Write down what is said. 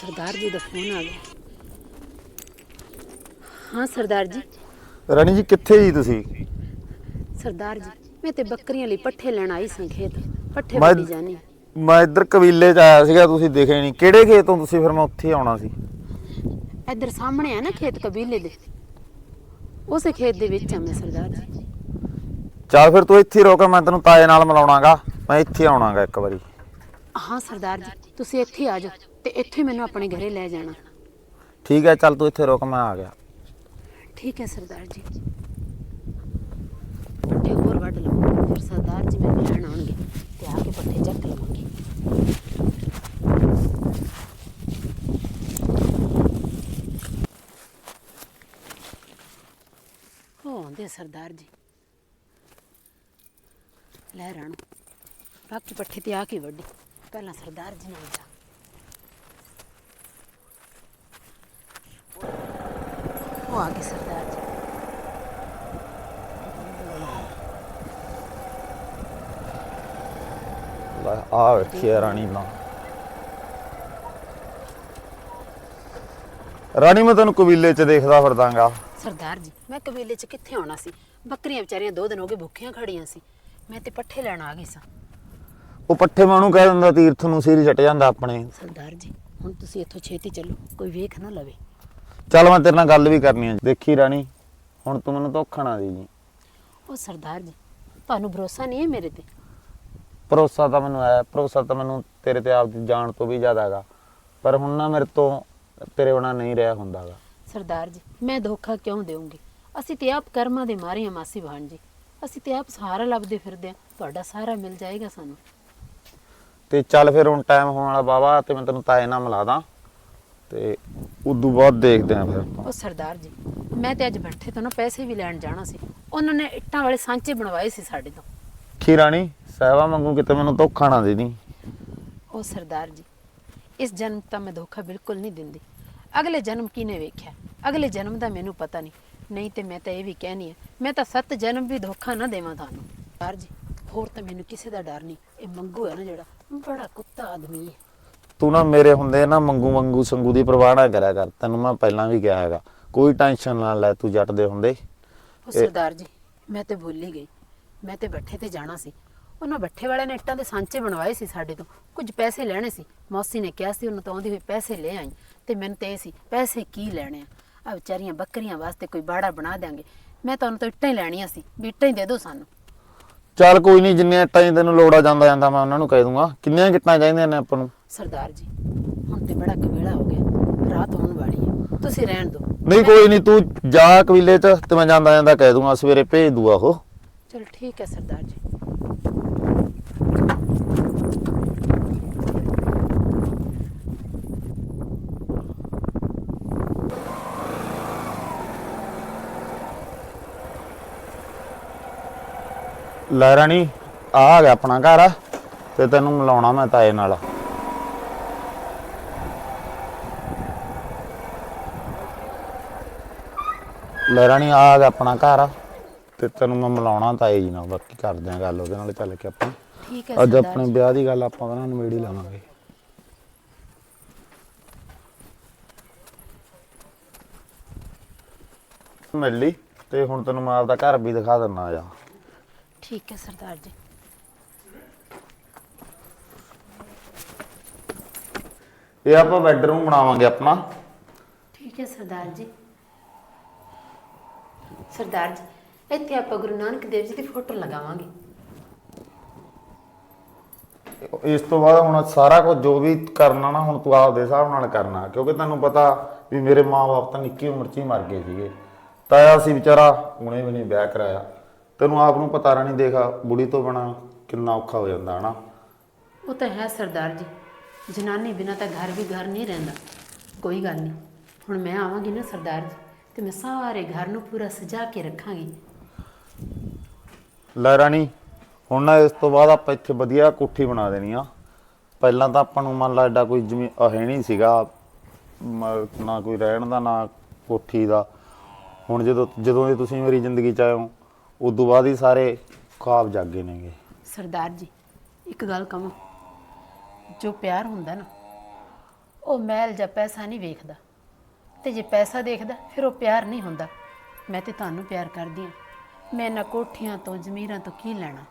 ਸਰਦਾਰ ਜੀ ਦਾ phone ਆ ਗਿਆ। ਹਾਂ ਸਰਦਾਰ ਜੀ। ਰਾਣੀ ਜੀ ਕਿੱਥੇ ਜੀ ਤੁਸੀਂ? ਸਰਦਾਰ ਜੀ ਮੈਂ ਤੇ ਬੱਕਰੀਆਂ ਲਈ ਪੱਠੇ ਲੈਣ ਆਈ ਸਾਂ ਖੇਤ। ਪੱਠੇ ਮੈਂ- ਜਾਣੀ ਮੈਂ ਇੱਧਰ ਕਬੀਲੇ ਚ ਆਇਆ ਸੀਗਾ ਤੁਸੀਂ ਦਿਖੇ ਨਹੀਂ। ਕਿਹੜੇ ਖੇਤੋਂ ਤੁਸੀਂ ਫਿਰ ਮੈਂ ਉੱਥੇ ਆਉਣਾ ਸੀ? ਇੱਧਰ ਸਾਹਮਣੇ ਆ ਨਾ ਖੇਤ ਕਬੀਲੇ ਦੇ। ਉਸੇ ਖੇਤ ਦੇ ਵਿੱਚ ਆ ਮੈਂ ਸਰਦਾਰ ਜੀ। ਚੱਲ ਫਿਰ ਤੂੰ ਇੱਥੇ ਹੀ ਮੈਂ ਤੈਨੂੰ ਤਾਏ ਨਾਲ ਮਿਲਾਉਣਾਗਾ। ਮੈਂ ਇੱਥੇ ਆਉਣਾਗਾ ਇੱਕ ਵਾਰੀ। ਹਾਂ ਸਰਦਾਰ ਜੀ ਤੁਸੀਂ ਇੱਥੇ ਆ ਜਾਓ ਤੇ ਇੱਥੇ ਮੈਨੂੰ ਆਪਣੇ ਘਰੇ ਲੈ ਜਾਣਾ। ਠੀਕ ਹੈ ਚੱਲ ਤੂੰ ਇੱਥੇ ਰੁਕ ਮੈਂ ਆ ਗਿਆ। ਠੀਕ ਹੈ ਸਰਦਾਰ ਜੀ। ਪੱਠੇ ਹੋਰ ਵੱਢ ਲਵਾਂਗੇ ਫਿਰ ਸਰਦਾਰ ਜੀ ਮੈਨੂੰ ਲੈਣ ਆਉਣਗੇ ਤੇ ਆ ਕੇ ਪੱਠੇ ਚੱਕ ਲਵਾਂਗੇ। ਹੋ ਆਉਂਦੇ ਸਰਦਾਰ ਜੀ। ਲੈ ਰਾਣੋ ਬਾਕੀ ਪੱਠੇ ਤੇ ਆ ਕੇ ਵੱਢੀ। ਪਹਿਲਾਂ ਸਰਦਾਰ ਜੀ ਨਾਲ ਜਾ। ਉਹ ਆ ਗਏ ਸਰਦਾਰ ਜੀ। ਲੈ ਆ ਵੇਖੀ ਰਾਣੀ ਬਣਾ ਰਾਣੀ ਮੈਂ ਤੈਨੂੰ ਕਬੀਲੇ 'ਚ ਦੇਖਦਾ ਫਿਰਦਾਗਾ। ਸਰਦਾਰ ਜੀ ਮੈਂ ਕਬੀਲੇ 'ਚ ਕਿੱਥੇ ਆਉਣਾ ਸੀ? ਬੱਕਰੀਆਂ ਵਿਚਾਰੀਆਂ ਦੋ ਦਿਨ ਹੋ ਗਏ ਭੁੱਖੀਆਂ ਖੜੀਆਂ ਸੀ। ਮੈਂ ਤੇ ਪੱਠੇ ਲੈਣ ਆ ਗਈ ਸਾਂ। ਉਹ ਪੱਠੇ ਮੈਂ ਉਹਨੂੰ ਕਹਿ ਦਿੰਦਾ ਤੀਰਥ ਨੂੰ ਸਿਰ ਛੱਟ ਜਾਂਦਾ ਆਪਣੇ। ਸਰਦਾਰ ਜੀ ਹੁਣ ਤੁਸੀਂ ਇੱਥੋਂ ਛੇਤੀ ਚੱਲੋ ਕੋਈ ਵੇਖ ਨਾ ਲਵੇ। ਚੱਲ ਮੈਂ ਤੇਰੇ ਨਾਲ ਗੱਲ ਵੀ ਕਰਨੀ ਹੈ ਦੇਖੀ ਰਾਣੀ ਹੁਣ ਤੂੰ ਮੈਨੂੰ ਧੋਖਾ ਨਾ ਦੇ ਜੀ। ਉਹ ਸਰਦਾਰ ਜੀ ਤੁਹਾਨੂੰ ਭਰੋਸਾ ਨਹੀਂ ਹੈ ਮੇਰੇ ਤੇ? ਭਰੋਸਾ ਤਾਂ ਮੈਨੂੰ ਹੈ ਭਰੋਸਾ ਤਾਂ ਮੈਨੂੰ ਤੇਰੇ ਤੇ ਆਪ ਦੀ ਜਾਣ ਤੋਂ ਵੀ ਜ਼ਿਆਦਾ ਹੈਗਾ। ਪਰ ਹੁਣ ਨਾ ਮੇਰੇ ਤੋਂ ਤੇਰੇ ਬਿਨਾ ਨਹੀਂ ਰਿਹਾ ਹੁੰਦਾਗਾ। ਸਰਦਾਰ ਜੀ ਮੈਂ ਧੋਖਾ ਕਿਉਂ ਦੇਵਾਂਗੀ ਅਸੀਂ ਤੇ ਆਪ ਕਰਮਾਂ ਦੇ ਮਾਰੇ ਹਾਂ ਮਾਸੀ ਭਾਣ ਜੀ। ਅਸੀਂ ਤੇ ਆਪ ਸਹਾਰਾ ਲੱਭਦੇ ਫਿਰਦੇ ਹਾਂ ਤੁਹਾਡਾ ਸਹਾਰਾ ਮਿਲ ਜਾਏਗਾ ਸਾਨੂੰ। ਤੇ ਚੱਲ ਫਿਰ ਹੁਣ ਟਾਈਮ ਹੋਣ ਵਾਲਾ ਬਾਬਾ ਤੇ ਮੈਂ ਤੈਨੂੰ ਤਾਏ ਨਾਲ ਮਿਲਾ ਦਾਂ ਤੇ ਉਦੋਂ ਬਾਅਦ ਦੇਖਦੇ ਆਂ ਫਿਰ। ਉਹ ਸਰਦਾਰ ਜੀ ਮੈਂ ਤੇ ਅੱਜ ਬੱਠੇ ਤੋਂ ਨਾ ਪੈਸੇ ਵੀ ਲੈਣ ਜਾਣਾ ਸੀ। ਉਹਨਾਂ ਨੇ ਇੱਟਾਂ ਵਾਲੇ ਸਾਂਚੇ ਬਣਵਾਏ ਸੀ ਸਾਡੇ ਤੋਂ। ਕੀ ਰਾਣੀ ਸਹਿਵਾ ਮੰਗੂ ਕਿਤੇ ਮੈਨੂੰ ਧੋਖਾ ਨਾ ਦੇ ਦੀ ਉਹ ਸਰਦਾਰ ਜੀ ਇਸ ਜਨਮ ਤਾਂ ਮੈਂ ਧੋਖਾ ਬਿਲਕੁਲ ਨਹੀਂ ਦਿੰਦੀ। ਅਗਲੇ ਜਨਮ ਕਿਨੇ ਵੇਖਿਆ? ਅਗਲੇ ਜਨਮ ਦਾ ਮੈਨੂੰ ਪਤਾ ਨਹੀਂ। ਨਹੀਂ ਤੇ ਮੈਂ ਤਾਂ ਇਹ ਵੀ ਕਹਿਣੀ ਹੈ ਮੈਂ ਤਾਂ ਸੱਤ ਜਨਮ ਵੀ ਧੋਖਾ ਨਾ ਦੇਵਾਂ ਤੁਹਾਨੂੰ। ਸਰਦਾਰ ਜੀ ਹੋਰ ਤਾਂ ਮੈਨੂੰ ਕਿਸੇ ਦਾ ਡਰ ਨਹੀਂ। ਇਹ ਮੰਗੂ ਹੈ ਨਾ ਜਿਹੜਾ। ਬੜਾ ਕੁੱਤਾ ਆਦਮੀ ਹੈ ਤੂੰ ਨਾ ਮੇਰੇ ਹੁੰਦੇ ਨਾ ਮੰਗੂ ਮੰਗੂ ਸੰਗੂ ਦੀ ਪਰਵਾਹ ਨਾ ਕਰਿਆ ਕਰ। ਤੈਨੂੰ ਮੈਂ ਪਹਿਲਾਂ ਵੀ ਕਿਹਾ ਹੈਗਾ ਕੋਈ ਟੈਨਸ਼ਨ ਨਾ ਲੈ ਤੂੰ ਜੱਟ ਦੇ ਹੁੰਦੇ। ਉਹ ਸਰਦਾਰ ਜੀ ਮੈਂ ਤੇ ਭੁੱਲ ਹੀ ਗਈ। ਮੈਂ ਤੇ ਬੱਠੇ ਤੇ ਜਾਣਾ ਸੀ। ਉਹਨਾਂ ਬੱਠੇ ਵਾਲਿਆਂ ਨੇ ਇੱਟਾਂ ਦੇ ਸਾਂਚੇ ਬਣਵਾਏ ਸੀ ਸਾਡੇ ਤੋਂ। ਕੁਝ ਪੈਸੇ ਲੈਣੇ ਸੀ। ਮੌਸੀ ਨੇ ਕਿਹਾ ਸੀ ਉਹਨੂੰ ਤਾਂ ਆਉਂਦੀ ਹੋਈ ਪੈਸੇ ਲੈ ਆਈ। ਤੇ ਮੈਨੂੰ ਤੇ ਇਹ ਸੀ ਪੈਸੇ ਕੀ ਲੈਣੇ ਆ? ਆ ਵਿਚਾਰੀਆਂ ਬੱਕਰੀਆਂ ਵਾਸਤੇ ਕੋਈ ਬਾੜਾ ਬਣਾ ਦਿਆਂਗੇ। ਮੈਂ ਤੁਹਾਨੂੰ ਤਾਂ ਇੱਟਾਂ ਹੀ ਲੈਣੀਆਂ ਸੀ ਵੀ ਇੱਟਾਂ ਹੀ ਦੇ ਦਿਓ ਸਾਨੂੰ। ਚੱਲ ਕੋਈ ਨਹੀਂ ਜਿੰਨੇ ਟਾਈਮ ਤੈਨੂੰ ਲੋੜਾ ਜਾਂਦਾ ਜਾਂਦਾ ਮੈਂ ਉਹਨਾਂ ਨੂੰ ਕਹਿ ਦੂੰਗਾ। ਕਿੰਨੀਆਂ ਕਿੱਟਾਂ ਚਾਹੀਦੀਆਂ ਨੇ ਆਪਾਂ ਨੂੰ? ਸਰਦਾਰ ਜੀ ਹੁਣ ਤੇ ਬੜਾ ਕਵੇਲਾ ਹੋ ਗਿਆ। ਰਾਤ ਹੋਣ ਵਾਲੀ ਹੈ। ਤੁਸੀਂ ਰਹਿਣ ਦਿਓ। ਨਹੀਂ ਕੋਈ ਨਹੀਂ ਤੂੰ ਜਾ ਕਬੀਲੇ 'ਚ ਤੇ ਮੈਂ ਜਾਂਦਾ ਜਾਂਦਾ ਕਹਿ ਦੂੰਗਾ ਸਵੇਰੇ ਭੇਜ ਦੂਆ ਉਹ। ਚਲੋ ਠੀਕ ਹੈ ਸਰਦਾਰ ਜੀ। ਲੈ ਰਾਣੀ ਆ ਆ ਗਿਆ ਆਪਣਾ ਘਰ ਆ ਤੇ ਤੈਨੂੰ ਮਿਲਾਉਣਾ ਮੈਂ ਤਾਏ ਨਾਲ। ਲੈ ਰਾਣੀ ਆ ਆ ਗਿਆ ਆਪਣਾ ਘਰ ਆ ਤੇ ਤੈਨੂੰ ਮੈਂ ਮਿਲਾਉਣਾ ਤਾਏ ਜੀ ਨਾਲ ਬਾਕੀ ਕਰਦੇ ਆ ਗੱਲ ਉਹਦੇ ਨਾਲ ਚੱਲ ਕੇ ਆਪਾਂ। ਠੀਕ ਹੈ ਅੱਜ ਆਪਣੇ ਵਿਆਹ ਦੀ ਗੱਲ ਆਪਾਂ ਉਹਨਾਂ ਨੂੰ ਮੇੜੀ ਲਾਵਾਂਗੇ। ਮਿਲ ਲਈ ਤੇ ਹੁਣ ਤੈਨੂੰ ਮੈਂ ਆਪਦਾ ਘਰ ਵੀ ਦਿਖਾ ਦਿੰਨਾ ਆ। ਠੀਕ ਹੈ ਸਰਦਾਰ ਜੀ। ਇਹ ਆਪਾਂ ਬੈੱਡਰੂਮ ਬਣਾਵਾਂਗੇ ਆਪਣਾ। ਠੀਕ ਹੈ ਸਰਦਾਰ ਜੀ। ਸਰਦਾਰ ਜੀ ਇੱਥੇ ਆਪਾਂ ਗੁਰੂ ਨਾਨਕ ਦੇਵ ਜੀ ਦੀ ਫੋਟੋ ਲਗਾਵਾਂਗੇ। ਇਸ ਤੋਂ ਬਾਅਦ ਹੁਣ ਸਾਰਾ ਕੁਝ ਜੋ ਵੀ ਕਰਨਾ ਨਾ ਹੁਣ ਤੂੰ ਆਪਦੇ ਹਿਸਾਬ ਨਾਲ ਕਰਨਾ ਕਿਉਂਕਿ ਤੈਨੂੰ ਪਤਾ ਵੀ ਮੇਰੇ ਮਾਪੇ ਤਾਂ ਨਿੱਕੀ ਉਮਰ 'ਚ ਹੀ ਮਰ ਗਏ ਸੀਗੇ। ਤਾਇਆ ਸੀ ਵਿਚਾਰਾ ਹੁਣੇ ਵੀ ਨਹੀਂ ਵਿਆਹ ਕਰਾਇਆ। ਤੈਨੂੰ ਆਪ ਨੂੰ ਪਤਾ ਰਾਣੀ ਦੇਖ ਬੁੜੀ ਤੋਂ ਬਣਾ ਕਿੰਨਾ ਔਖਾ ਹੋ ਜਾਂਦਾ ਹਨਾ? ਉਹ ਤਾਂ ਹੈ ਸਰਦਾਰ ਜੀ ਜਨਾਨੀ ਬਿਨਾਂ ਤਾਂ ਘਰ ਵੀ ਘਰ ਨਹੀਂ ਰਹਿੰਦਾ। ਕੋਈ ਗੱਲ ਨਹੀਂ ਹੁਣ ਮੈਂ ਆਵਾਂਗੀ ਨਾ ਸਰਦਾਰ ਜੀ ਤੇ ਮੈਂ ਸਾਰੇ ਘਰ ਨੂੰ ਪੂਰਾ ਸਜਾ ਕੇ ਰੱਖਾਂਗੀ। ਲੈ ਰਾਣੀ ਹੁਣ ਨਾ ਇਸ ਤੋਂ ਬਾਅਦ ਆਪਾਂ ਇੱਥੇ ਵਧੀਆ ਕੋਠੀ ਬਣਾ ਦੇਣੀ ਆ। ਪਹਿਲਾਂ ਤਾਂ ਆਪਾਂ ਨੂੰ ਮੰਨ ਲਾ ਐਡਾ ਕੋਈ ਜ਼ਮੀਨ ਹੈ ਨਹੀਂ ਸੀਗਾ ਮ- ਨਾ ਕੋਈ ਰਹਿਣ ਦਾ ਨਾ ਕੋਠੀ ਦਾ। ਹੁਣ ਜਦੋਂ ਜਦੋਂ ਦੀ ਤੁਸੀਂ ਮੇਰੀ ਜ਼ਿੰਦਗੀ ਚ ਆਏ ਹੋ ਉਦੋਂ ਬਾਅਦ ਹੀ ਸਾਰੇ ਖਾਬ ਜਾਗੇ ਨੇਗੇ। ਸਰਦਾਰ ਜੀ, ਇੱਕ ਗੱਲ ਕਹਾਂ ਜੋ ਪਿਆਰ ਹੁੰਦਾ ਨਾ, ਉਹ ਮਹਿਲ ਜਾਂ ਪੈਸਾ ਨਹੀਂ ਵੇਖਦਾ। ਤੇ ਜੇ ਪੈਸਾ ਦੇਖਦਾ, ਫਿਰ ਉਹ ਪਿਆਰ ਨਹੀਂ ਹੁੰਦਾ। ਮੈਂ ਤੇ ਤੁਹਾਨੂੰ ਪਿਆਰ ਕਰਦੀ ਹਾਂ। ਮੈਂ ਇਹਨਾਂ ਕੋਠੀਆਂ ਤੋਂ, ਜ਼ਮੀਰਾਂ ਤੋਂ ਕੀ ਲੈਣਾ?